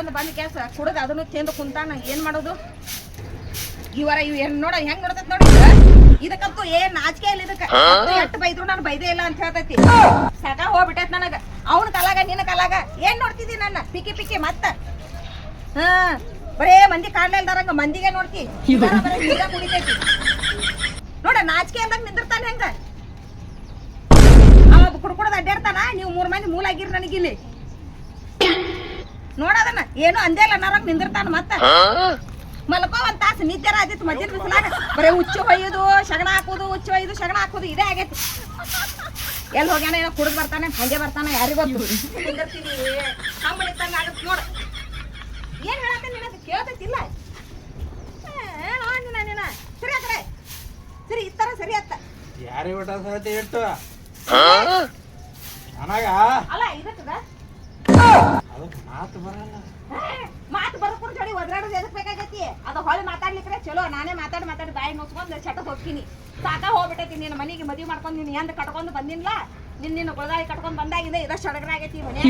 ಮಾಡ್ಕೊಂಡು ಬಂದು ಕೆಲಸ ಕುಡ್ದು ಅದನ್ನು ತಿಂದು ಕುಂತಾನ. ಏನ್ ಮಾಡೋದು? ಇವರ ಇವ್ ಏನ್ ನೋಡ ಹೆಂಗ್ ನೋಡ್ತೈತಿ ನೋಡಿ ಇದ. ಇದಕ್ಕಂತೂ ಏನ್ ನಾಚಿಕೆ ಇಲ್ಲ ಇದಕ್ಕ. ಎಟ್ ಬೈದ್ರು ನಾನು ಬೈದೇ ಇಲ್ಲ ಅಂತ ಹೇಳ್ತೈತಿ. ಸಾಕ ಹೋಗ್ಬಿಟ್ಟೈತ್ ನನಗ. ಅವನ ಕಲಾಗ ನಿನ್ನ ಕಲಾಗ ಏನ್ ನೋಡ್ತಿದಿ ನನ್ನ? ಪಿಕ್ಕಿ ಪಿಕಿ ಮತ್ತ. ಹಾ ಬರೇ ಮಂದಿ ಕಾಣ್ಲಿಲ್ದಾರಂಗ ಮಂದಿಗೆ ನೋಡ್ತಿ. ಕುಡಿತೈತಿ ನೋಡ ನಾಚಿಕೆ ಅಂದಾಗ ನಿಂದಿರ್ತಾನೆ ಹೆಂಗ? ಅವ ಕುಡ್ಕೊಡೋದು ಅಡ್ಡಾಡ್ತಾನ? ನೀವು ಮೂರ್ ಮಂದಿ ಮೂಲಾಗಿರ್ ನನಗಿಲ್ಲಿ. ನೋಡದನ್ನ ಏನು ಅಂದೇ ಇಲ್ಲ ನರಂಗ್ ನಿಂದಿರ್ತಾನ ಮತ್ತ. ಮಲ್ಕೋ ಒಂದ್ ತಾಸು ನಿದ್ದೆ ಆದಿತ್ತು ಮಧ್ಯಾಹ್ನ ಬಿಸಿಲಾಗ. ಬರೀ ಹುಚ್ಚು ಹೊಯ್ಯುದು ಶಗಣ ಹಾಕುದು ಹುಚ್ಚು ಹೊಯ್ಯುದು ಶಗಣ ಹಾಕುದು ಇದೇ ಆಗೈತಿ. ಎಲ್ಲಿ ಹೋಗ್ಯಾನ ಏನೋ ಕುಡಿದ್ ಬರ್ತಾನೆ ಹಂಗೆ ಬರ್ತಾನೆ ಯಾರಿಗೂ ಕಂಬಳಿ ನಿಂದಿರ್ತೀನಿ ಕಂಬಳಿತಂಗ ಆಗತ್ ನೋಡ. ಏನ್ ಹೇಳತ್ತೆ ನಿನಗೆ ಕೇಳ್ತೈತಿಲ್ಲ. ನಿನ್ನ ನಿನ್ನ ಸರಿ ಆತರ ಸರಿ ಇತ್ತರ ಸರಿ ಅತ್ತ ಯಾರಿಗೆ ಬಿಟ್ಟ ಸಹತಿ ಇಟ್ಟು ಅಲ್ಲ ಇದಕ್ಕದ? ಮಾತು ಬರಲ್ಲ. ಮಾತು ಬರ್ಕೊಂಡು ಜೋಡಿ ಒದ್ರಾಡೋದು ಎದಕ್ ಬೇಕಾಗೈತಿ? ಅದು ಹೊಳೆ ಮಾತಾಡ್ಲಿಕ್ಕೆ ಚಲೋ ನಾನೇ ಮಾತಾಡಿ ಮಾತಾಡಿ ಬಾಯಿ ನೋಸ್ಕೊಂಡು ಚಟಕ್ ಹೋಗ್ತೀನಿ. ಸಾಕ ಹೋಗ್ಬಿಟ್ಟೈತಿ ನಿನ್ನ ಮನೆಗೆ ಮದುವೆ ಮಾಡ್ಕೊಂಡು ನೀನು ಎಂದ ಕಟ್ಕೊಂಡು ಬಂದಿಲ್ಲ ನಿನ್ನ ನಿನ್ನ ಗುಳದಾಳಿ ಕಟ್ಕೊಂಡು ಬಂದಾಗಿದೆ ಇದ ಸಡಗರ ಆಗೈತಿ ಮನೆ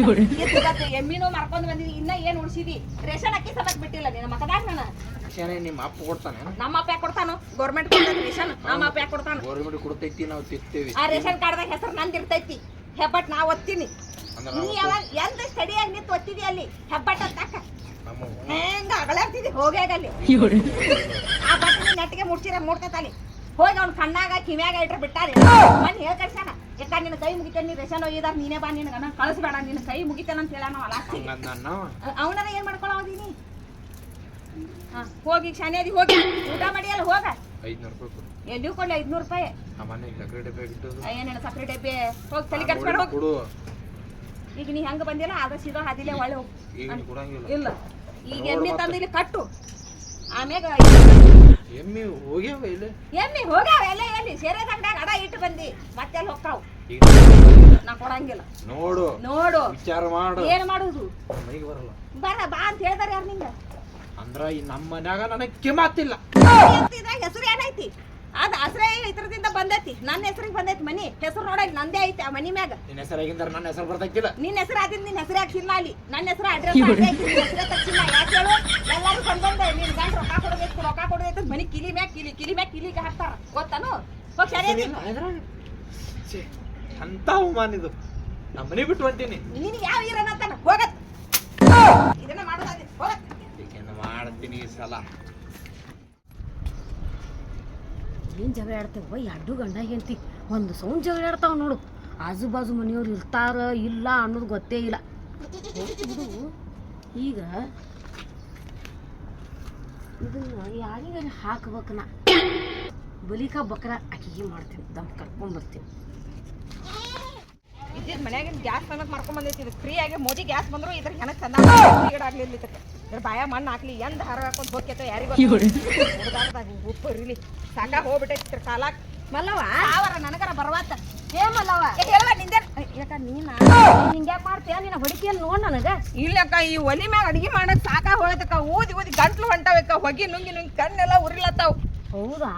ಎಮ್ಮಿನೂ ಮಾರ್ಕೊಂಡು ಬಂದಿನಿ ಇನ್ನ ಏನ್ ಉಳಿಸಿದಿ? ರೇಷನ್ ಅಕ್ಕಿ ಸಲಕ್ ಬಿಟ್ಟಿಲ್ಲ ನಿನ್ನ ಮಕದಾಗ ನಾನು? ನಿಮ್ಮ ಅಪ್ಪ ಕೊಡ್ತಾನೆ? ನಮ್ಮ ಅಪ್ಪ ಯಾಕೆ ಕೊಡ್ತಾನು? ಗೌರ್ಮೆಂಟ್ ರೇಷನ್ ನಮ್ಮ ಅಪ್ಪ ಯಾಕೆ ಕೊಡ್ತಾನು? ಗೌರ್ಮೆಂಟ್ ಕೊಡ್ತೈತಿ ನಾವು ತಿಂತೇವಿ. ಆ ರೇಷನ್ ಕಾರ್ಡ್ದಾಗ ಹೆಸರು ನಂದಿರ್ತೈತಿ. ಹೆಬ್ಬಟ್ ನಾ ಒತ್ತೀನಿ. ಅಂದ್ರೆ ನೀ ನಾವು ಎಂತ ಸ್ಟಡಿ ಸ್ಟಡಿಯಾಗಿ ನಿಂತು ಒತ್ತಿದಿ ಅಲ್ಲಿ ಹೆಬ್ಬಟ್ ಅಂತ ನಮ್ಮ ಹೆಂಗ ಅಗಳಾಡ್ತಿದ್ದಿ ಹೋಗ್ಯಾಗ ಅಲ್ಲಿ ಆ ಬಟ್ಟೆ ನೆಟ್ಟಿಗೆ ಮುಡ್ಸಿರ ಮುಡ್ತೈತಲ್ಲಿ ಹೋಗಿ ಅವ್ನ ಕಣ್ಣಾಗ ಕಿವ್ಯಾಗ ಇಟ್ರೆ ಬಿಟ್ಟಾರಿ. ಮನ್ ಹೇಳ್ ಕಳ್ಸ್ಯಾನ ಯಾಕ ನಿನ್ನ ಕೈ ಮುಗಿತೇನೆ ನೀ ರೇಷನ್ ಒಯ್ದಾರ ನೀನೇ ಬಾ ನಿನಗ ನಾನು ಕಳಿಸ್ಬೇಡ ನಿನ್ನ ಕೈ ಮುಗಿತೇನೆ ಅಂತ ಹೇಳ ನಾವು ಲಾಸ್ಟಿಗೆ ಹಂಗಂದ ನಾವು? ಅವನರ ಏನ್ ಮಾಡ್ಕೊಳವದೀನಿ ಹಾ ಹೋಗಿ ಶನಿಯಾದಿ ಹೋಗಿ ಊಟ ಮಾಡಿ ಅಲ್ಲಿ ಹೋಗ. ಎಲ್ಲಿ ಕೊಡ್ಲಿ ಐದ್ನೂರು ರೂಪಾಯಿ. ಏನೇನು ಸಕ್ಕರೆ ಡಬ್ಬೆ ಹೋಗಿ. ತಲೆ ಕೆಡ್ಸ್ಬೇಡ ಹೋಗಿ. ಈಗ ನೀ ಹೆಂಗ ಬಂದಿಲ್ಲ ಅದ ಸೀದಾ ಹಾದಿಲೆ ಒಳ್ಳೆ ಹೋಗು. ಇಲ್ಲ. ಈಗ ಎಮ್ಮಿ ತಂದು ಇಲ್ಲಿ ಕಟ್ಟು. ಆಮ್ಯಾಗ ಎಮ್ಮಿ ಹೋಗ್ಯಾವ ಇಲ್ಲಿ ಎಮ್ಮಿ ಹೋಗ್ಯಾವ ಎಲ್ಲ ಎಲ್ಲಿ? ಸೇರೆ ತಂಗಡ ಅಡ ಇಟ್ಟು ಬಂದಿ. ಮತ್ತೆ ಅಲ್ಲಿ ಹೋಗ್ತಾವ್ ನಾ ಕೊಡಂಗಿಲ್ಲ. ನೋಡು. ನೋಡು. ವಿಚಾರ ಮಾಡು. ಏನ್ ಮಾಡುದು? ಮನೆಗೆ ಬರಲ್ಲ. ಬರ ಬಾ ಅಂತ ಹೇಳ್ದಾರ ಯಾರು ನಿಂಗ? ಅಂದ್ರ ಈ ನಮ್ಮ ಮನ್ಯಾಗ ನನಗೆ ಕಿಮಾತಿಲ್ಲ ಹೆಸರು ಏನೈತಿ? ಅದ ಹಸ್ರೇ ಇದ್ರದಿಂದ ಬಂದೈತಿ. ನನ್ನ ಹೆಸರಿಗೆ ಬಂದೈತಿ ಮನಿ. ಹೆಸರು ನೋಡಲ್ಲ ನಂದೇ ಐತಿ ಆ ಮನಿ ಮ್ಯಾಗ. ನಿನ್ನ ಹೆಸರಾಗಿಂದ ನನ್ನ ಹೆಸರು ಬರ್ತೈತಿಲ್ಲ. ನಿನ್ನ ಹೆಸರು ಆದ್ರೆ ನಿನ್ನ ಹೆಸರು ಹಾಕಿಲ್ಲ ಅಲ್ಲಿ. ನನ್ನ ಹೆಸರು ಅಡ್ರೆಸ್ ಹೆಸರೇ ತಕ್ಷಣ ಯಾಕೆ ಹೇಳು? ಎಲ್ಲರೂ ಬಂದಂದೆ ನಿನ್ ಗಂಡ ರೊಕ್ಕ ಕೊಡಬೇಕು ರೊಕ್ಕ ಕೊಡಬೇಕು ಮನಿ ಕಿಲಿ ಮ್ಯಾಗ ಕಿಲಿ ಕಿಲಿ ಮ್ಯಾಗ ಕಿಲಿಗೆ ಹಾಕ್ತಾರ. ಗೊತ್ತಾನು? ಹೋಗಿ ಸರಿ ಅಂತ ಅವಮಾನ ಇದು? ನಮ್ಮ ಮನೆ ಬಿಟ್ಟು ಹೊಂಟೀನಿ ನಿನಗೆ ಯಾವ ಇರನಂತಾನ ಹೋಗತ್. ಇದನ್ನ ಮಾಡೋದಾದ್ರೆ ಹೋಗತ್. ಮಾಡ್ತೀನಿ ಈ ಸಲ? ಏನು ಜಗಳ ಆಡ್ತೇವ. ಎರಡು ಗಂಡ ಹೆಂಡತಿ. ಒಂದು ಸೌಂಡ್ ಜಗಳ ಆಡ್ತಾವ ನೋಡು. ಆಜು ಬಾಜು ಮನೆಯವ್ರು ಇರ್ತಾರ ಇಲ್ಲ ಅನ್ನೋದು ಗೊತ್ತೇ ಇಲ್ಲ. ಈಗ ಇದನ್ನ ಯಾರಿಗಾರ ಹಾಕ್ಬೇಕು ನಾ? ಬಲಿಕ ಬಕ್ರ ಅಕ್ಕಿಗೆ ಮಾಡ್ತೀನಿ. ದಮ್ ಕರ್ಕೊಂಡ್ ಬರ್ತೀನಿ. ಇದ್ದಿದ್ ಮನ್ಯಾಗಿನ ಗ್ಯಾಸ್ ನನಗೆ ಮಾಡ್ಕೊಂಡ್ ಬಂದೈತಿ. ಇದು ಫ್ರೀ ಆಗಿ ಮೋದಿ ಗ್ಯಾಸ್ ಬಂದ್ರು ಇದ್ರ ತಂದ ಈಡಾಗ್ಲಿಲ್ಲ ಇದಕ್ಕೆ ಇದ್ರ. ಬಾಯ ಮಣ್ಣು ಹಾಕ್ಲಿ ಎಂದ ಹರ ಹಾಕೊಂಡು ಹೋಗ್ಯತ ಯಾರಿಗೂ ಉಪ್ಪು ಇರ್ಲಿ. ಸಾಕ ಹೋಗ್ಬಿಟ್ಟೈತಿ ಇದ್ರ ಕಾಲಾಕ್ ಮಲ್ಲವ ಅವರ ನನಗರ ಬರ್ವಾತ. ಏ ಮಲ್ಲವ ನಿಂದೇನ್ ಏ, ಯಾಕ ನೀನ ಹಿಂಗ್ಯಾಕ್ ಮಾಡ್ತೀಯ? ನಿನ್ನ ಹೊಡಿಕೆಯಲ್ಲಿ ನೋಡ್ ನನಗ. ಇಲ್ಲಕ್ಕ ಈ ಒಲಿ ಮ್ಯಾಗ ಅಡಿಗೆ ಮಾಡಕ್ ಸಾಕ ಹೋಗತಕ್ಕ ಊದಿ ಊದಿ ಗಂಟ್ಲು ಹೊಂಟವಕ್ಕ. ಹೊಗಿ ನುಂಗಿ ನುಂಗಿ ಕಣ್ಣೆಲ್ಲ ಉರಿಲತ್ತಾವ್. ಹೌದಾ.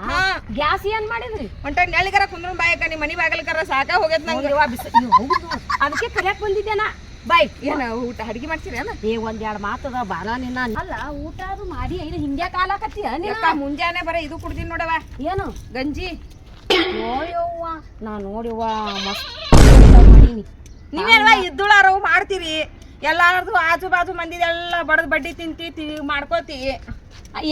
ಗ್ಯಾಸ್ ಏನ್ ಮಾಡಿದ್ರಿ? ಒಂಟ ನೆಳಿಗರ ಕುಂದ್ರ ಬಾಯಕ್ಕ ನಿಮ್ಮ ಮನಿ ಬಾಗಲಕರ ಸಾಕ ಹೋಗೈತ್ ನಂಗೆ. ಬಿಸಿ ಹೌದು. ಅದಕ್ಕೆ ಕಲಿಯಕ್ ಬಂದಿದ್ದೇನಾ ಬಾಯ್ ಏನ ಊಟ ಅಡಿಗೆ ಮಾಡ್ತೀರಿ ಏನ? ಏ ಒಂದ್ ಎರಡ್ ಮಾತದ ಬಾಲ ನಿನ್ನ. ಅಲ್ಲ ಊಟ ಅದು ಮಾಡಿ ಇದು ಹಿಂಗ್ಯಾ ಕಾಲಾಕತ್ತೀಯ ನೀನ? ಮುಂಜಾನೆ ಬರ ಇದು ಕುಡ್ದೀನಿ ನೋಡವ ಏನು? ಗಂಜಿ. ನೋಡ್ಯವ್ವ ನಾ ನೋಡಿವ ಮಸ್ತ್ ಮಾಡೀನಿ. ನೀವೇನವ ಇದ್ದುಳಾರವು ಮಾಡ್ತೀರಿ? ಎಲ್ಲಾರ್ದು ಆಜು ಬಾಜು ಮಂದಿದೆಲ್ಲ ಬಡದ್ ಬಡ್ಡಿ ತಿಂತಿ ಮಾಡ್ಕೋತಿ.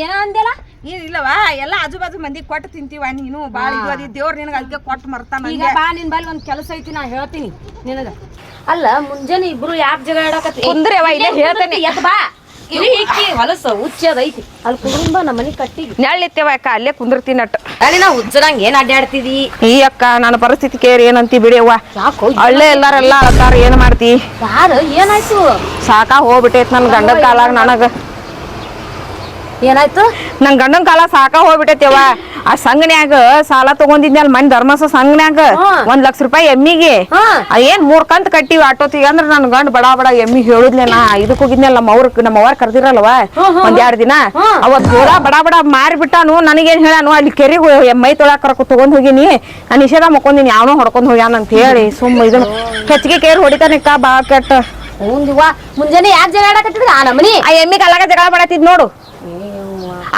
ಏನ ಅಂದೆಲ್ಲ ಏನಿಲ್ಲವಾ ಎಲ್ಲ ಆಜು ಬಾಜು ಮಂದಿ ಕೊಟ್ಟು ತಿಂತೀವ ನೀನು? ಬಾಳ ಇದು ಅದಿ. ದೇವ್ರ ನಿನಗ ಅದಕ್ಕೆ ಕೊಟ್ಟು ಮರ್ತಾನ ಈಗ ಬಾ ನಿನ್ ಬಲ್ಲಿ ಒಂದ್ ಕೆಲಸ ಐತಿ ನಾ ಹೇಳ್ತೀನಿ ನಿನಗ. ಅಲ್ಲ ಮುಂಜಾನೆ ಇಬ್ರು ಯಾಕ್ ಜಗ ಆಡಕತ್ತಿ ಕುಂದ್ರಿ ಇಲ್ಲ ಇಲ್ಲೇ ಹೇಳ್ತೇನೆ. ಎದ್ ಬಾ. ಇಲ್ಲಿ ಇಕ್ಕಿ ಹೊಲಸ ಉಚ್ಚ ಐತಿ. ಅಲ್ಲಿ ಕುಟುಂಬ ನಮ್ಮ ಮನೆ ಕಟ್ಟಿ ನೆಳ್ಳಿತ್ತೇವ ಅಕ್ಕ? ಅಲ್ಲೇ ಕುಂದಿರ್ತೀನಿ ಅಟ್. ಅಲ್ಲಿ ನಾ ಹುಚ್ಚದಂಗ ಏನ್ ಅಡ್ಡಾಡ್ತಿದಿ ಈ ಅಕ್ಕ ನನ್ನ ಪರಿಸ್ಥಿತಿ ಕೇರ್ ಏನಂತಿ ಬಿಡಿಯವ್ವ ಅಲ್ಲೇ ಎಲ್ಲಾರೆಲ್ಲ ಅಳತಾರ ಏನ್ ಮಾಡ್ತಿ? ಯಾರು? ಏನಾಯ್ತು? ಸಾಕಾ ಹೋಗ್ಬಿಟ್ಟೈತ್ ನನ್ ಗಂಡದ ಕಾಲಾಗ ನನಗ. ಏನಾಯ್ತು? ನನ್ ಗಂಡನ ಕಾಲ ಸಾಕ ಹೋಗ್ಬಿಟ್ಟೈತಿವ ಆ ಸಂಘನ್ಯಾಗ ಸಾಲ ತಗೊಂಡಿದ್ನಲ್ ಮನ್ ಧರ್ಮಸ ಸಂಘನ್ಯಾಗ. ಒಂದ್ ಲಕ್ಷ ರೂಪಾಯಿ ಎಮ್ಮಿಗೆ. ಏನ್ ಮೂರ್ ಕಂತ್ ಕಟ್ಟಿವಿ ಆಟೋತಿಗೆ ಅಂದ್ರ ನನ್ ಗಂಡ ಬಡ ಬಡ ಎಮ್ಮಿ ಹೇಳುದ್ಲೆ ನಾ ಇದಕ್ ಹೋಗಿದ್ನಲ್ಲ ನಮ್ಮ ಅವ್ರ ನಮ್ಮ ಅವ್ರ ಕರ್ದಿರಲ್ವ? ಒಂದ್ ಎರಡ್ ದಿನ. ಅವತ್ ಹೋದ ಬಡ ಬಡ ಮಾರಿ ಬಿಟ್ಟಾನು ನನಗೇನ್ ಹೇಳಾನು ಅಲ್ಲಿ ಕೆರೆಗೆ ಮೈ ತೊಳಾಕ್ ಕರಕು ತಗೊಂಡ್ ಹೋಗಿನಿ. ನಾ ನಿಷೇಧ ಮಕ್ಕೊಂದಿನಿ ಯಾವನೋ ಹೊಡ್ಕೊಂಡ್ ಹೋಗ್ಯಾನ ಅಂತ ಹೇಳಿ ಸುಮ್ಮ ಇದನ್ನ ಹೆಚ್ಚಿಗೆ ಕೇರ್ ಹೊಡಿತಾನಕ್ಕ ಬಾ ಕೆಟ್ಟ. ಮುಂಜಾನೆ ಯಾಕೆ ಜಗಳ ಆಡಕತ್ತಿದ್ರ ಆ ನಮ್ಮನಿ. ಆ ಎಮ್ಮಿ ಕಲಾಗ ಜಗಳ ಮಾಡತ್ತಿದ್ ನೋಡು.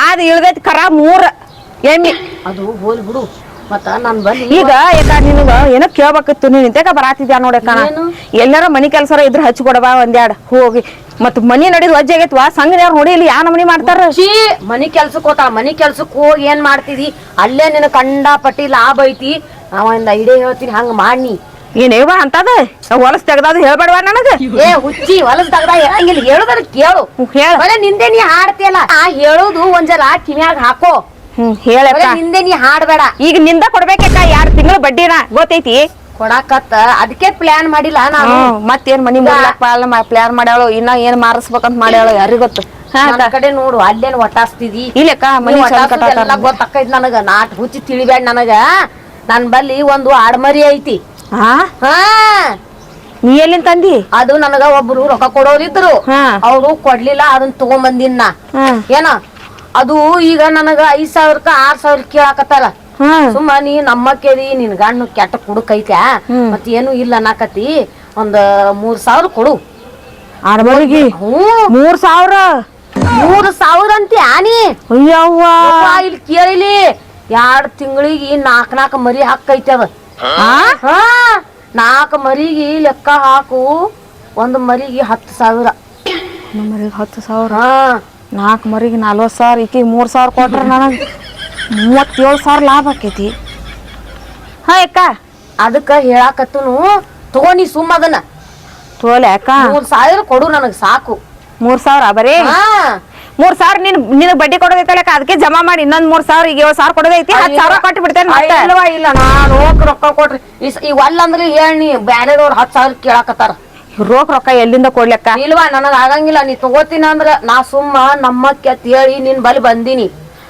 ಅದ್ ಇಳ್ದೈತಿ ಕರ ಮೂರ ಎಮ್ಮಿ. ಅದು ಹೋಲ್ ಬಿಡು. ಮತ್ತ ನನ್ ಈಗ ಯಾಕ ನಿನಗ ಏನೋ ಕೇಳ್ಬೇಕಿತ್ತು ನೀನ್ ಇಂತಕ ಬರಾತಿದ್ಯಾ ನೋಡಕ? ಎಲ್ಲಾರ ಮನಿ ಕೆಲ್ಸರ ಇದ್ರ ಹಚ್ಚಿ ಕೊಡಬಾ ಒಂದ್ಯಾಡ್ ಹೋಗಿ. ಮತ್ ಮನಿ ನಡಿದ್ ವಜ್ಜೆ ಆಗೈತ್ವಾ ಸಂಘ ಯಾರು ನೋಡಿ ಇಲ್ಲಿ ಯಾ ನಮನಿ ಮಾಡ್ತಾರ. ಮನಿ ಕೆಲ್ಸಕ್ಕೆ ಹೋತಾಳ ಮನಿ ಕೆಲ್ಸಕ್ಕೆ ಹೋಗಿ ಏನ್ ಮಾಡ್ತಿದಿ? ಅಲ್ಲೇ ನಿನ್ನ ಕಂಡಾಪಟ್ಟಿ ಲಾಭ ಐತಿ. ಒಂದ್ ಐಡಿಯಾ ಹೇಳ್ತೀನಿ ಹಂಗ ಮಾಡಿ ಏನೇವ ಅಂತದ? ಹೊಲಸ್ ತೆಗ್ದಾದ ಹೇಳ್ಬೇಡವ ನನಗ? ಏ ಹುಚ್ಚಿ ಹೊಲಸ್ ತಗದ ಹೇಳಂಗಿಲ್ಲ ಹೇಳುದ್ರ ಕೇಳು. ಹೇಳ. ಬರೇ ನಿಂದೆ ನೀ ಹಾಡ್ತಿಯಲ್ಲ ಆ ಹೇಳೋದು ಒಂದ್ಸಲ ಕಿವ್ಯಾಗ ಹಾಕೋ. ಹ್ಮ್ ನಿಂದೆ ನೀ ಹಾಡ್ಬೇಡ. ಈಗ ನಿಂದ ಕೊಡ್ಬೇಕಕ್ಕ ಎರಡ್ ತಿಂಗಳು ಬಡ್ಡಿನ ಗೊತ್ತೈತಿ? ಕೊಡಾಕತ್ತ ಅದಕ್ಕೆ ಪ್ಲಾನ್ ಮಾಡಿಲ್ಲ ನಾನು. ಮತ್ತೇನ್ ಮನಿ ಮಾಡ್ಲಾಕ್ ಪಾಲ ಪ್ಲಾನ್ ಮಾಡ್ಯಾಳು ಇನ್ನ ಏನ್ ಮಾರಸ್ಬೇಕಂತ ಮಾಡ್ಯಾಳು ಯಾರಿಗ್ ಗೊತ್ತು? ಕಡೆ ನೋಡು ಅಲ್ಲೇನ್ ಒಟ್ಟಾಸ್ತಿದಿ? ಇಲ್ಲಕ್ಕ ಮನಿ ಗೊತ್ತಾಕೈತ್ ನನಗ ನಾಟ್ ಹುಚ್ಚಿ ತಿಳಿಬೇಡ ನನಗ. ನನ್ ಬಲ್ಲಿ ಒಂದು ಆಡ್ಮರಿ ಐತಿ. ಹಾ? ಹಾ. ನೀ ಎಲ್ಲಿಂದ ತಂದಿ? ಅದು ನನಗ ಒಬ್ರು ರೊಕ್ಕ ಕೊಡೋರಿದ್ರು ಹಾ. ಅವ್ರು ಕೊಡ್ಲಿಲ್ಲ ಅದನ್ನ ತಗೊಂಬಂದಿನ್ ನಾ ಹಾ. ಏನ? ಅದು ಈಗ ನನಗ ಐದ್ ಸಾವಿರಕ್ಕ ಆರ್ ಸಾವಿರ ಕೇಳಾಕತ್ತಾರ. ಹಾ. ಸುಮ್ಮ ನೀ ನಮ್ಮ ಕೇಳಿ ನಿನ್ ಗಣ್ಣು ಕೆಟ್ಟ ಕುಡುಕೈತ್ಯಾ ಮತ್ ಏನು ಇಲ್ಲ ಅನ್ನಕತಿ ಒಂದ್ ಮೂರ್ ಸಾವಿರ ಕೊಡು. ಆಡ್ಮರಿಗೆ ಹ್ಞೂ. ಮೂರ್ ಸಾವಿರ. ಮೂರ್ ಸಾವಿರ ಅಂತಿ ಆನಿ ಅಯ್ಯವ್ವ. ಇಲ್ಲಿ ಕೇಳಿಲಿ. ಎರಡ್ ತಿಂಗಳಿಗೆ ನಾಕ್ ನಾಕ್ ಮರಿ ಹಾಕೈತಿ ಅದ. ನಾಲ್ಕು ಮರಿಗೆ ಲೆಕ್ಕ ಹಾಕು. ಒಂದು ಮರಿಗೆ ಹತ್ತು ಸಾವಿರ. ನಮ್ಮರಿಗೆ ಹತ್ತು ಸಾವಿರ? ನಾಲ್ಕು ಮರಿಗೆ ನಲ್ವತ್ತು ಸಾವಿರ ಈಕಿ ಮೂರು ಸಾವಿರ ಕೊಟ್ರೆ ನನಗೆ ಮೂವತ್ತೇಳು ಸಾವಿರ ಲಾಭ ಆಕೈತಿ. ಹಾ ಅಕ್ಕ. ಅದಕ್ಕೆ ಹೇಳಾಕತ್ತನು ತಗೋನಿ ಸುಮ್ಮ ಅದನ್ನ. ತೋಲೆ ಅಕ್ಕ. ಮೂರ್ ಸಾವಿರ ಕೊಡು ನನಗೆ ಸಾಕು. ಮೂರು ಸಾವಿರ ಬರೀ? ಹಾ. ಮೂರ್ ಸಾವಿರ ನಿನ್ ನಿನ್ ಬಡ್ಡಿ ಕೊಡೋದೈತಲ್ಲ ಅದಕ್ಕೆ ಜಮಾ ಮಾಡಿ ಇನ್ನೊಂದ್ ಮೂರ್ ಸಾವಿರ ಈಗ ಏಳು ಸಾವಿರ ಕೊಡೋದೈತಿ ಹತ್ತು ಸಾವಿರ ಕೊಟ್ಟು ಬಿಡ್ತೇನೆ ಮತ್ತೆ. ಇಲ್ವಾ ಇಲ್ಲ ನಾನು ಹೋಗ್ ರೊಕ್ಕ ಕೊಟ್ರಿ ಈ- ಒಲ್ಲ ಅಂದ್ರೆ ಹೇಳಿ ಬ್ಯಾರೆದವ್ರು ಹತ್ತು ಸಾವಿರ ಕೇಳಾಕತ್ತಾರ. ರೋಕ್ ರೊಕ್ಕ ಎಲ್ಲಿಂದ ಕೊಡ್ಲಕ್ಕ ಇಲ್ವಾ ನನಗ ಆಗಂಗಿಲ್ಲ ನೀ ತಗೋತೀನಿ ಅಂದ್ರ ನಾ ಸುಮ್ಮ ನಮ್ಮಕ್ಕೆ ಅಂತ ಹೇಳಿ ನಿನ್ ಬಲಿ ಬಂದಿನಿ.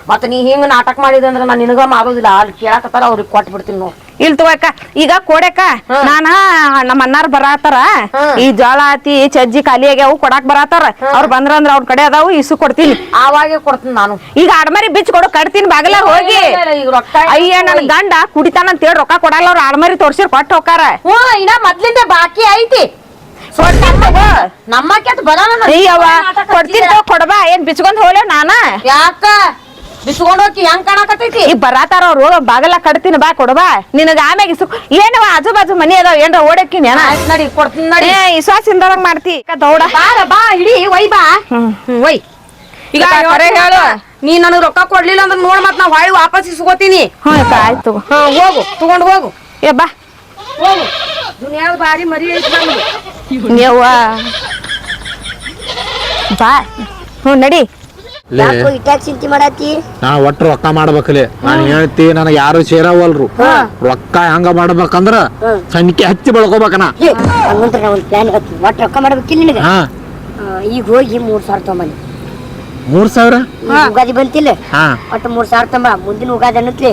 ಮತ್ತ ನೀ ಹಿಂಗ ನಾಟಕ ಮಾಡಿದಂದ್ರ ನಾ ನಿನಗ ಮಾಡೋದಿಲ್ಲ ಅಲ್ಲಿ ಕೇಳಾಕತ್ತಾರ ಅವ್ರಿಗೆ ಕೊಟ್ಬಿಡ್ತೀನಿ ನೋಡ್. ಇಲ್ ತಗೋಕ ಈಗ ಕೊಡಕ ನಾನ ನಮ್ಮ ಅಣ್ಣಾರ್ ಬರಾತಾರ. ಈ ಜೋಳ ಆತಿ ಚಜ್ಜಿ ಖಾಲಿ ಆಗ್ಯಾವು ಕೊಡಾಕ್ ಬರಾತಾರ. ಅವ್ರ ಬಂದ್ರ ಅಂದ್ರ ಅವ್ರ ಕಡೆ ಅದಾವು ಇಸು ಕೊಡ್ತೀನಿ. ಆವಾಗೆ ಕೊಡ್ತೀನಿ ನಾನು. ಈಗ ಅಡ್ಮರಿ ಬಿಚ್ ಕೊಡು ಕಡ್ತೀನಿ ಬಾಗಲ ಹೋಗಿ. ಅಯ್ಯ ನನ್ ಗಂಡ ಕುಡಿತಾನ ಅಂತ ಹೇಳಿ ರೊಕ್ಕ ಕೊಡಲ್ಲ ಅವ್ರ ಅಡ್ಮರಿ ತೋರ್ಸಿರ್ ಕೊಟ್ಟು ಹೋಗಾರ ಹ್ಞೂ ಇನ್ನ ಮೊದ್ಲಿಂದ ಬಾಕಿ ಐತಿ. ನಮ್ಮ ಕೊಡ್ತೀನಿ ಕೊಡ್ಬಾ ಕೊಡಬಾ ಏನ್ ಬಿಚ್ಕೊಂಡ್ ಹೋಗ್ಲೇವ್ ನಾನ? ಯಾಕ? ಬಿಸ್ಕೊಂಡ್ ಹೋಗಿ ಹೆಂಗ್ ಕಾಣಕತ್ತೈತಿ? ಈ ಬರಾತಾರ ಅವ್ರು ಬಾಗಲ ಕಟ್ತೀನಿ ಬಾ ಕೊಡಬಾ ನಿನಗ ಆಮ್ಯಾಗ ಇಸು ಏನವ ಆಜು ಬಾಜು ಮನಿ ಅದಾವ ಏನ್ರ ಓಡಕ್ಕಿನಿ ನಡಿ ಕೊಡ್ತೀನಿ ನಡಿ. ವಿಶ್ವಾಸಿಂದರಂಗ್ ಮಾಡ್ತಿ. ದೌಡ. ಬಾರ ಬಾ ಇಡಿ ಒಯ್ ಬಾ. ಒಯ್. ಈಗ ಹೇಳು. ನೀ ನನಗ್ ರೊಕ್ಕ ಕೊಡ್ಲಿಲ್ಲ ಅಂದ್ರೆ ನೋಡ್ ಮತ್ ನಾ ಹೊಳಿ ವಾಪಸ್ ಇಸ್ಕೋತೀನಿ. ಆಯ್ತು ಹಾ ಹೋಗು ತಗೊಂಡ್ ಹೋಗು. ಏ ಬಾ. ಹೋಗು. ದುನಿಯಾದ ಬಾರಿ ಮರಿ ಐತಿ ಯವ್ವ. ಬಾ. ಹ್ಞೂ ನಡಿ. ಯಾಕೋ ಇಟ್ಯಾಕ್ ಚಿಂತೆ ಮಾಡಾತಿ? ನಾ ಒಟ್ಟು ರೊಕ್ಕ ಮಾಡ್ಬೇಕಲ್ಲಿ ನಾನು ಹೇಳ್ತಿ ನನಗೆ ಯಾರು ಸೇರವಲ್ರು. ರೊಕ್ಕ ಹೆಂಗ ಮಾಡ್ಬೇಕಂದ್ರ ಸಂಖ್ಯೆ ಹಚ್ಚಿ ಬೆಳ್ಕೊಬೇಕನ ಹಂಗಂದ್ರೆ ನಾ ಒಂದು ಪ್ಲಾನ್ ಹೇಳ್ತೀನಿ ಒಟ್ಟು ರೊಕ್ಕ ಮಾಡ್ಬೇಕಿಲ್ಲ ನಿನಗೆ? ಹಾ. ಈಗ ಹೋಗಿ ಮೂರ್ ಸಾವಿರ ತೊಗೊಂಬಂದಿ ಮೂರ್ ಸಾವಿರ? ಉಗಾದಿ ಬಂತಿಲ್ಲ? ಹಾ. ಒಟ್ಟು ಮೂರ್ ಸಾವಿರ ತೊಂಬ. ಮುಂದಿನ ಉಗಾದಿ ಅನ್ನತ್ಲಿ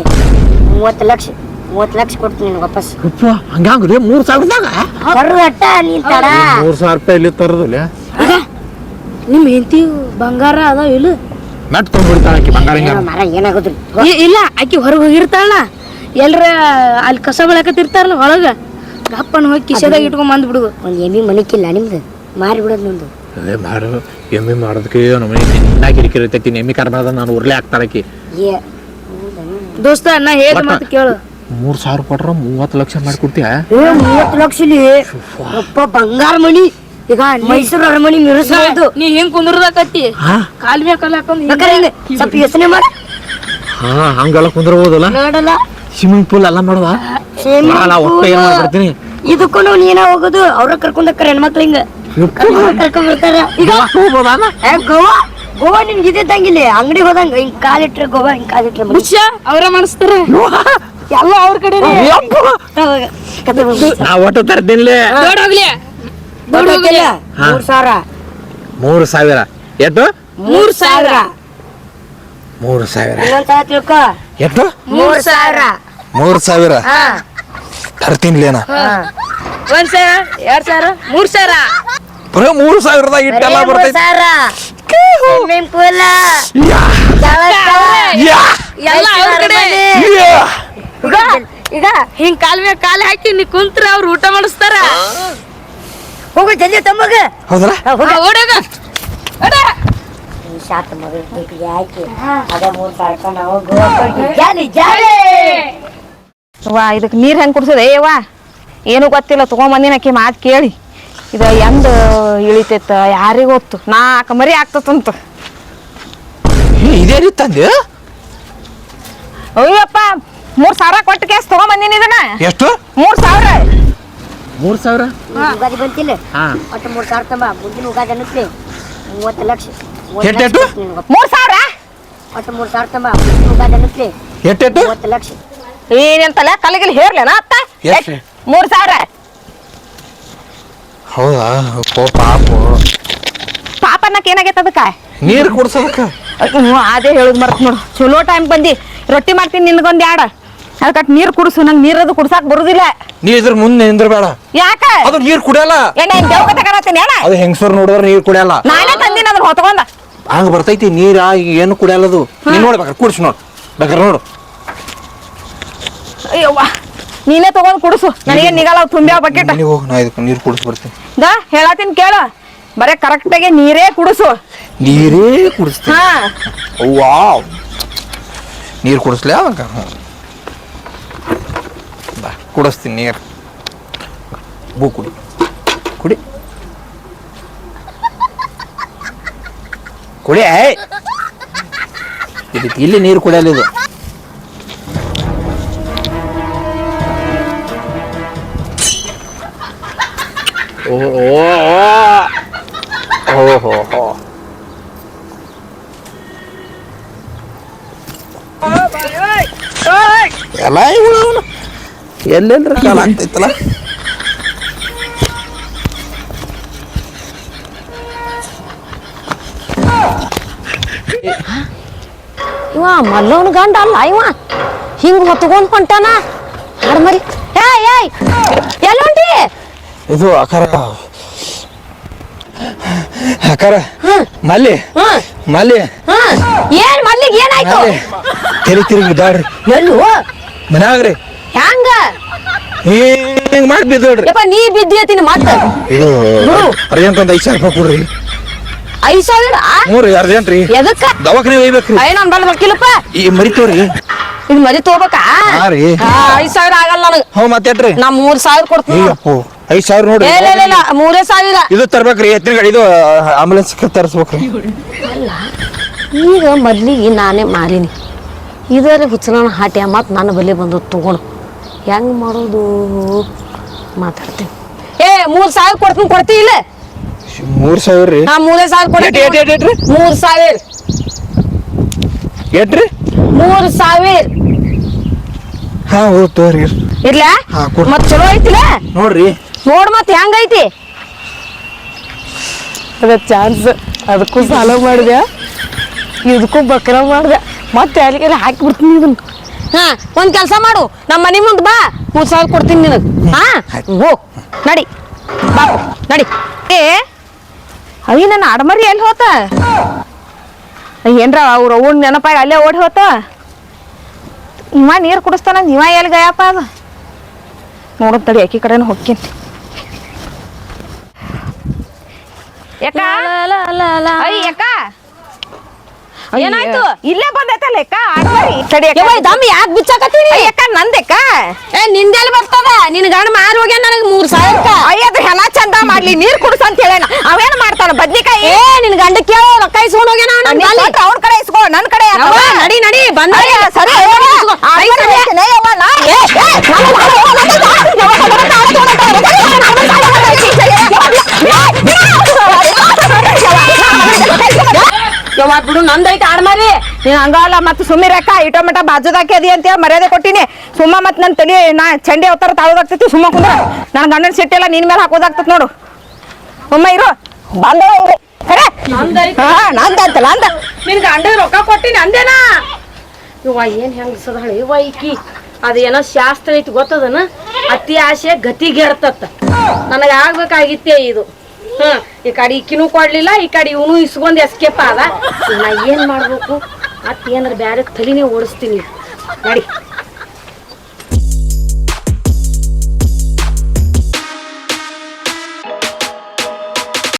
ಮೂವತ್ತು ಲಕ್ಷ ಮೂವತ್ತು ಲಕ್ಷ ಕೊಡ್ತೀನಿ ನಿನಗೆ ವಾಪಸ್. ಉಪ್ಪ ಹಂಗ್ರಿ? ಮೂರ್ ಸಾವಿರದಾಗ? ಕರು ಅಟ್ಟ ನೀನ್ ತಡ. ಮೂರ್ ಸಾವಿರ ರೂಪಾಯಿ ಇಲ್ಲಿ ತರದಿಲ್ಲ ನಿಮ್ ಹೆಂಡತಿ ಬಂಗಾರ ಅದಾವ ಇಲ್ಲ ನಟ್ ತೊಗೊಂಡ್ಬಿಡ್ತಾಳ ಆಕಿ ಬಂಗಾರ ಹಿಂಗ ಮರ ಏನಾಗೋದ್ರಿ? ಇಲ್ಲ ಆಕಿ ಹೊರಗೆ ಹೋಗಿರ್ತಾಳ. ಎಲ್ರ ಅಲ್ಲಿ ಕಸ ಬೆಳಕತ್ತಿರ್ತಾರಲ್ಲ ಒಳಗ. ಗಪ್ಪನ ಹೋಗಿ ಕಿಶೆದಾಗ ಇಟ್ಕೊಂಡ್ ಬಂದ್ ಬಿಡುದು ಒಂದ್ ಎಮ್ಮಿ ಮನಿಕ್ಕಿಲ್ಲ ನಿಮ್ದು? ಮಾರಿ ಬಿಡೋದ್ ನಿಮ್ದು. ಅದೇ ಮಾರು ಎಮ್ಮಿ ಮಾಡೋದಕ್ಕೆ ನಮ್ಮ ಮನೆ ಕಿರಿಕಿರಿ ಇರ್ತೈತಿ. ಎಮ್ಮಿ ಕರ್ಬಾರ್ದ ನಾನು ಉರ್ಲೆ ಹಾಕ್ತಾಳಕಿ ಏ ದೋಸ್ತ ನಾ ಹೇಳಿದ ಮತ್ತೆ ಮಾತು ಕೇಳು. ಮೂರ್ ಸಾವಿರ ಕೊಟ್ರ ಮೂವತ್ತು ಲಕ್ಷ ಮಾಡ್ಕೊಡ್ತೀಯ? ಏ ಮೂವತ್ತು ಲಕ್ಷ ಇಲ್ಲಿ ಅಪ್ಪ ಬಂಗಾರ ಮಣಿ. ಈಗ ಮೈಸೂರು ಅರಮನೆ ಮಿರಿಸ್ಬೋದು ನೀ ಹೆಂಗ್ ಕುಂದ್ರದಾಕತ್ತಿ. ಹಾ? ಕಾಲ್ ಮ್ಯಾಗ ಕಾಲ್ ಹಾಕೊಂಡ್ ಸ್ವಲ್ಪ ಯೋಚನೆ ಮಾಡ. ಹಾ ಹಂಗೆಲ್ಲ ಕುಂದ್ರಬಹುದಲ್ಲ ನೋಡಲ್ಲ. ಸ್ವಿಮ್ಮಿಂಗ್ ಪೂಲ್ ಎಲ್ಲ ಮಾಡುವ? ನಾಳ ಒಟ್ಟ ಏನ್ ಮಾಡ್ಬಿಡ್ತೀನಿ? ಇದಕ್ಕೂ ನೀನ ಹೋಗೋದು ಅವ್ರ ಕರ್ಕೊಂಡ್ ಹೋಗ್ತಾರ ಹೆಣ್ಮಕ್ಳು ಹಿಂಗ. ಕರ್ಕೊಂಡ್ ಬರ್ತಾರ. ಈಗ ಗೋವಾ ಗೋವಾ ನಿನ್ಗೆ ಇದ್ದಂಗಿಲ್ಲ ಅಂಗಡಿ ಹೋದಂಗ ಹಿಂಗ್ ಕಾಲಿಟ್ರೆ ಗೋವಾ ಹಿಂಗ್ ಕಾಲಿಟ್ರೆ. ಮುಚ್ಚ ಅವ್ರ ಮಾಡಿಸ್ತಾರ ಎಲ್ಲ ಅವ್ರ ಕಡೆ. ನಾ ಒಟ್ಟು ತರ್ತೀನಿಲೇ. ಮೂರ್ ಸಾವಿರ. ಮೂರು ಸಾವಿರ. ಎಷ್ಟು ಮೂರ್ ಸಾವಿರ. ಮೂರು ಸಾವಿರ. ಇನ್ನೊಂದ್ಸಲ ತಿಳ್ಕೊ. ಎಷ್ಟು ಮೂರ್ ಸಾವಿರ. ಮೂರು ಸಾವಿರ. ಹಾ. ತರ್ತೀನಿಲೇನ ಒಂದ್ ಸಾವಿರ ಎರಡ್ ಸಾವಿರ ಮೂರ್ ಸಾವಿರ. ಬರೀ ಮೂರು ಸಾವಿರದಾಗ ಇಟ್ಟೆಲ್ಲ ಬರೀ ಬರ್ತೈತಿ. ಸಾವಿರ. Swimming pool. ಯಾ, ಯಾ, ಎಲ್ಲ ಅವ್ರ ಕಡೆ. ಈಗ ಹಿಂಗ್ ಕಾಲ್ ಮೇಲೆ ಕಾಲ್ ಹಾಕಿ ನೀ ಕುಂತ್ರ ಅವ್ರು ಊಟ ಮಾಡಿಸ್ತಾರ. ಹೋಗು ಜಲ್ದಿ ತಮ್ಮಗ ಹೌದಲ್ಲ? ಓಡೋಗ. ಶಾತ ಮಗಳು ಯಾಕೆ? ಅದ ಮೂರ್ ವಾ ಇದಕ್ಕೆ ನೀರು ಹೆಂಗೆ ಕುಡ್ಸೋದು? ಏ ವಾ ಏನು ಗೊತ್ತಿಲ್ಲ ತೊಗೊಂಬಂದಿನ ಆಕಿ ಮಾತು ಕೇಳಿ. ಇದು ಎಂದ ಇಳಿತೈತ ಯಾರಿಗ್ ಗೊತ್ತು? ನಾಲ್ಕು ಮರಿ ಆಗ್ತತಂತ ಇದೇ ರೀತಿ ತಂದೆ? ಅಯ್ಯಪ್ಪ ಮೂರ್ ಸಾವಿರ ಕೊಟ್ಟು ಕೇಸ್ ತೊಗೊಂಬಂದಿನಿ ಇದನ್ನ. ಎಷ್ಟು? ಮೂರ್ ಸಾವಿರ. ಮೂರ್ ಸಾವಿರ? ಯುಗಾದಿ ಬಂತಿಲ್ಲ. ಹಾ. ಒಟ್ಟು ಮೂರ್ ಸಾವಿರ ತಂಬ. ಮುಂದಿನ ಯುಗಾದಿ ಮೂವತ್ತು ಲಕ್ಷ. ಮೂವತ್ತು. ಮೂರ್ ಸಾವಿರ? ಒಟ್ಟು ಮೂರ್ ಸಾವಿರ ತಂಬ. ಮುಂದಿನ ಯುಗಾದಿ ಮೂವತ್ತು ಲಕ್ಷ. ಏನಂತಲ್ಲ ಕಲ್ಲಿಗಿಲ್ ಹೇರ್ಲೇನ ಅತ್ತ? ಎಷ್ಟ್? ಮೂರ್ ಸಾವಿರ. ಹೌದಾ? ಓ ಪಾಪ. ಪಾಪನ್ನಕ್ ಏನಾಗೈತೆ ಅದಕ್ಕ? ನೀರು ಕುಡ್ಸೋದಕ್ಕ? ಅದೇ ಹೇಳುದು ಮರ್ತ್ ನೋಡು. ಚಲೋ ಟೈಮ್ ಬಂದಿ. ರೊಟ್ಟಿ ಮಾಡ್ತೀನಿ ನಿನ್ಗೊಂದ್ ಯಾಡ. ಅದಕ್ಕೆ ನೀರು ಕುಡಿಸು ನಂಗೆ ನೀರದು ಕುಡ್ಸಾಕ್ ಬರುದಿಲ್ಲ. ನೀ ಇದ್ರ ಮುಂದೆ ನಿಂದ್ರಬೇಡ. ಯಾಕ? ಅದು ನೀರ್ ಕುಡಿಯಲ್ಲ. ಏನ ತಗೊಳತ್ತೀನಿ ಏನ ಅದು ಹೆಂಗಸರು ನೋಡಿದ್ರೆ ನೀರ್ ಕುಡಿಯಲ್ಲ. ನಾನೇ ತಂದಿನ ಅದನ್ನ ಹೊತ್ಕೊಂಡ. ಹಂಗ ಬರ್ತೈತಿ ನೀರ ಏನು ಕುಡಿಯಲ್ಲ ಅದು. ನೀನ್ ನೋಡ್ಬೇಕಾರ ಕುಡಿಸು ನೋಡು. ಬೇಕಾರೆ ನೋಡು. ಅಯ್ಯವ್ವ ನೀನೇ ತಗೊಂಡ್ ಕುಡಿಸು. ನನಗೆ ನಿಗಲ್ಲ ತುಂಬಿ ಬಕೆಟ್ ನೀವು ನಾ ಇದಕ್ಕೆ ನೀರು ಕುಡಿಸಿ ಬರ್ತೀನಿ. ದಾ ಹೇಳತ್ತೀನಿ ಕೇಳು. ಬರೇ ಕರೆಕ್ಟಾಗಿ ನೀರೇ ಕುಡಿಸು. ನೀರೇ ಕುಡಿಸ್ತೀನಿ. ಹಾ. ವಾವ್. ನೀರು ಕುಡಿಸ್ಲೇ ಅವಾಗ? ಕುಡಿಸ್ತೀನಿ ನೀರು. ಬೂ ಕುಡಿ. ಕುಡಿ. ಕುಡಿ ಇದಕ್ಕೆ ಇಲ್ಲಿ ನೀರು ಕುಡಿಯಲ್ಲ ಇದು. ಓ ಓ ಓ ಹೋ ಹೋ. ಎಲ್ಲ ಎಲ್ಲೆಲ್ರ ಕಾಲ ಆಗ್ತೈತಲ್ಲ? ಇವ ಮಲ್ಲವನ ಗಂಡ ಅಲ್ಲ ಇವ. ಹಿಂಗ್ ಹೊತ್ಕೊಂಡ್ ಹೊಂಟಾನ ಹಾಡ್ಮರಿ ಏಯ್ ಏಯ್ ಎಲ್ಲೊಂಟಿ ಇದು ಅಕರ ಅಕರ ಮಲ್ಲಿ. ಮಲ್ಲಿ. ಏನ್ ಮಲ್ಲಿಗೆ ಏನಾಯ್ತು? ಮಲ್ಲಿ. ತೆರಿ ತಿರುಗಿ ದಾಡ್ರಿ ಎಲ್ಲು? ಮನ್ಯಾಗ್ರಿ. ಹೆಂಗ? ಹಿಂಗ್ ಮಾಡಿ ಬಿದ್ದೋಡ್ರಿ. ಯಪ್ಪ ನೀ ಬಿದ್ದೀಯತಿನ ಮತ್ತ. ಇದು ಅರ್ಜೆಂಟ್ ಒಂದ್ ಐದ್ ಸಾವಿರ ರೂಪಾಯಿ ಕೊಡ್ರಿ. ಐದ್ ಸಾವಿರ? ಮೂರು ಅರ್ಜೆಂಟ್ ರೀ. ಎದಕ್ಕ? ದವಾಖಾನೆ ಒಯ್ಬೇಕ್ರಿ ಅಯ್ಯ ನನ್ ಬಲ್ ಬರ್ಕಿಲ್ಲಪ್ಪ ಈ ಮರಿತೋರಿ ಇದು ಮರಿ ತಗೋಬೇಕಾ? ಹಾ ರೀ. ಆ, ಐದ್ ಸಾವಿರ ಆಗಲ್ಲ ನನಗೆ. ಹ್ಞೂ ಮತ್ತೆಟ್ರಿ. ನಾ ಮೂರ್ ಸಾವಿರ ಕೊಡ್ತೀನಿ ನೋಡು. ಅಯ್ಯಪ್ಪೋ ಐದ್ ಸಾವಿರ ನೋಡ್ರಿ. ಏ, ಇಲ್ಲ, ಇಲ್ಲ, ಇಲ್ಲ, ಮೂರೇ ಸಾವಿರ. ಇದು ತರ್ಬೇಕ್ರಿ ಎತ್ತಿನ ಗಾಡಿ ಇದು ಆಂಬುಲೆನ್ಸ್ ತರಿಸ್ಬೇಕ್ರಿ. ಈಗ ಮೊದ್ಲಿಗೆ ನಾನೇ ಮಾರಿನಿ ಇದರ ಹುಚ್ಚನ ಹಾಟ್ಯ ಮತ್ತೆ ನನ್ನ ಬಲ್ಲಿ ಬಂದು ತಗೊಂಡು ಹೆಂಗ್ ಮಾಡೋದು? ಮಾತಾಡ್ತೀನಿ. ಏ ಮೂರ್ ಸಾವಿರ ಕೊಡ್ತೀನಿ ಕೊಡ್ತಿ ಇಲ್ಲ? ಮೂರ್ ಸಾವಿರ ರೀ. ಹಾ ಮೂರೇ ಸಾವಿರ ಕೊಡ್ತೀನಿ. ಮೂರ್ ಸಾವಿರ. ಎಟ್ರಿ ಮೂರ್ ಸಾವಿರ. ಹಾ ಹೌದು ತೋರಿ ಇರ್ಲ. ಮತ್ ಚಲೋ ಐತಿಲ್ಲ ನೋಡ್ರಿ. ನೋಡ್ ಮತ್ ಹೆಂಗೈತಿ ಅದ ಚಾನ್ಸ್. ಅದಕ್ಕೂ ಸಾಲ ಮಾಡಿದೆ. ಇದಕ್ಕೂ ಬಕ್ರ ಮಾಡಿದೆ. ಮತ್ತೆ ಅಲ್ಲಿಗೆಲ್ಲ ಹಾಕಿ ಬಿಡ್ತೀನಿ ಇದನ್ನ ಹಾ ಒಂದ್ ಕೆಲಸ ಮಾಡು. ನಮ್ಮ ಮನೆ ಮುಂದೆ ಬಾ. ಮೂರ್ ಸಾವಿರ ಕೊಡ್ತೀನಿ ನಿನಗೆ. ಹಾ? ಹೋಗ್ ನಡಿ. ಬಾ. ನಡಿ. ಏ ಅಯ್ಯ ನನ್ನ ಅಡಮರಿ ಎಲ್ಲಿ ಹೋತ? ಏನ್ರ ಅವ್ರ ಅವ್ನ ನೆನಪಾಗಿ ಅಲ್ಲೇ ಓಡಿ ಹೋತ? ಇವ ನೀರು ಕುಡಿಸ್ತಾನ ಇವ ಎಲ್ಲಿ ಗಯಪ್ಪ ಅದ? ನೋಡೋದ್ ತಡಿ ಆಕಿ ಕಡೆನ ಹೋಗ್ತೀನಿ. ಯಾಕ? ಅಯ್ಯ ಯಾಕ? ಏನಾಯ್ತು? ಇಲ್ಲೇ ಬಂದೈತ ಲೆಕ್ಕ? ದಮ್ ಯಾಕೆ ಬಿಚ್ಚಾಕತ್ತೀನಿ ಯಾಕ ನಂದಕ್ಕ? ಏ ನಿಂದೆಲ್ ಬರ್ತದ? ನಿನ್ ಗಂಡ ಮಾರು ಹೋಗ್ಯಾನ ನನಗ್ ಮೂರ್ ಸಾವಿರಕ್ಕ. ಅಯ್ಯ ಅದು ಹೆಲ ಚಂದ ಮಾಡ್ಲಿ. ನೀರ್ ಕುಡ್ಸ ಅಂತ ಹೇಳೇನ. ಅವೇನ್ ಮಾಡ್ತಾನ ಬದ್ನಿಕಾಯಿ? ಏ ನಿನ್ ಗಂಡ ಕೇಳೋ ರೊಕ್ಕ ಇಸ್ಕೊಂಡ್ ಹೋಗ್ಯಾನ ನಾನು ಅವ್ರ ಕಡೆ ಇಸ್ಕೊ ನನ್ ಕಡೆ ನಡಿ ನಡಿ ಬಂದ ಸರಿ ಯವ್ವ ಬಿಡು ನಂದೈತೆ ಆಡ್ಮಾರಿ. ನೀನ್ ಹಂಗಲ್ಲ ಮತ್ತೆ ಸುಮ್ಮಿರಕ್ಕ ಇಟೋ ಮಟ ಬಾಜುದಾಕೆ ಅದಿ ಅಂತ ಹೇಳಿ ಮರ್ಯಾದೆ ಕೊಟ್ಟಿನಿ. ಸುಮ್ಮ ಮತ್ ನನ್ ತಲೆ ನಾ ಚಂಡಿ ಅವತಾರ ತಾಳೋದಾಗ್ತೈತಿ ಸುಮ್ಮ ಕುಂದ್ರ. ನನ್ ಗಂಡನ ಸಿಟ್ಟಿಲ್ಲ ನಿನ್ ಮೇಲೆ ಹಾಕೋದಾಗ್ತತ್ ನೋಡು. ಸುಮ್ಮ ಇರು. ಬಂದ ನಂದ ಹಾ ನಂದಂತಲ್ಲ ಅಂದ ನಿನ್ ಗಂಡ ರೊಕ್ಕ ಕೊಟ್ಟಿನಿ ಅಂದೇನಾ ಇವ್ವ ಏನ್ ಹೆಂಗ್ ಸದಾಳ ವೈಕಿ ಈಕಿ. ಅದ ಏನೋ ಶಾಸ್ತ್ರ ಐತಿ ಗೊತ್ತದನ? ಅತಿ ಆಸೆ ಗತಿಗೆರ್ತತ್ತ ನನಗೆ ಆಗ್ಬೇಕಾಗಿತ್ತೇ ಇದು. ಹ್ಮ್, ಈ ಕಡೆ ಈಕಿನೂ ಕೊಡ್ಲಿಲ್ಲ, ಈ ಕಡೆ ಇವನು ಇಸ್ಕೊಂಡ್ ಎಸ್ಕೇಪ್ ಆದ. ನಾ ಏನ್ ಮಾಡ್ಬೇಕು? ಅತ್ ಏನಾರ ಬ್ಯಾರೆ ತಲಿನೇ ಓಡಿಸ್ತೀನಿ. ನಡಿ.